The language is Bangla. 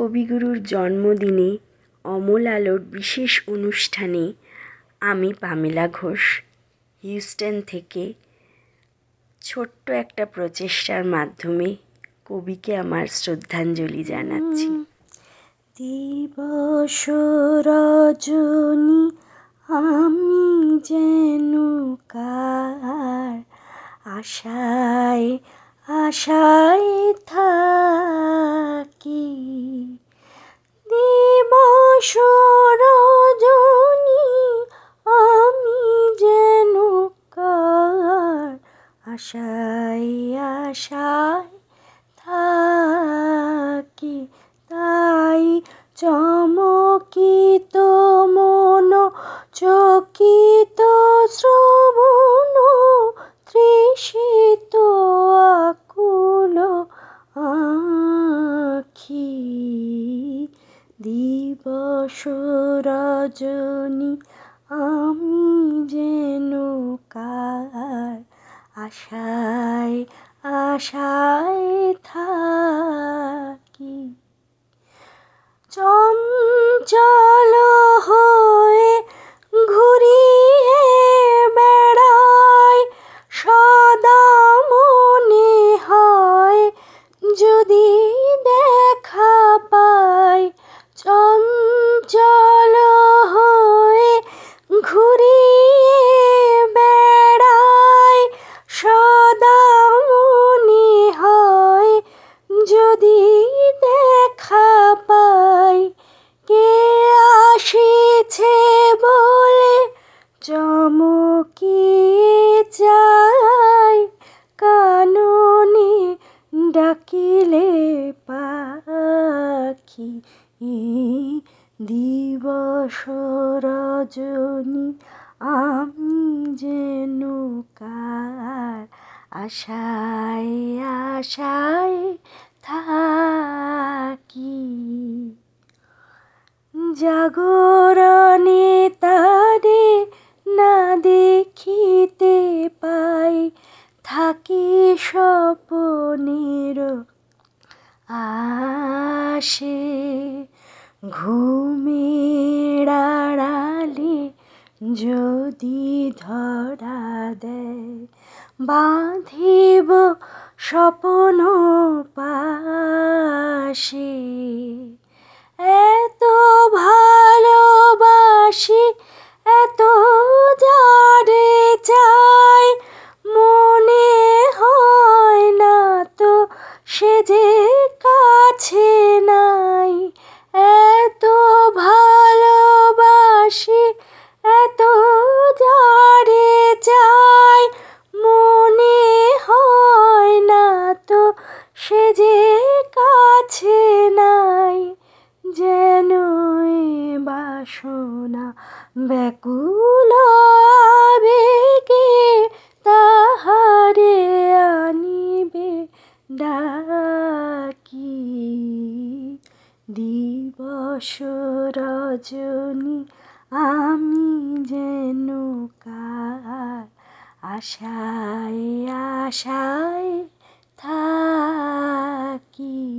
কবিগুরুর জন্মদিনে অমল আলোর বিশেষ অনুষ্ঠানে আমি পামেলা ঘোষ, হিউস্টন থেকে ছোট্ট একটা প্রচেষ্টার মাধ্যমে কবিকে আমার শ্রদ্ধাঞ্জলি জানাচ্ছি। দিবস রজনী, আমি যেন কার আশায় আশায় থাকি আশায় আশায় থাকি তাই চমকিত মন, চকিত শ্রবণ, তৃষিত আকুল আখি। দিবস রজনী আমি যেন কার আশায় আশায় থাকি। চঞ্চল আসিছে বলে চমকিয়ে যাই কাননে ডাকিলে পাখি, দিবস রজনী, আমি যেন কার আশায় আশায় থাকি। জাগরণে তারে না দেখিতে পাই। থাকি স্বপনের আসে ঘুমের আড়ালে যদি ধরা দেয়, বাঁধিব স্বপন পাশে। কাছে নাই। এত ভালোবাসি, এত যারে চাই, মনে হয় না তো সে যে কাছে নাই। যেন বাসনা ব্যাকুল ডাকি দিবস রজনী আমি যেন কার আশায় আশায় থাকি।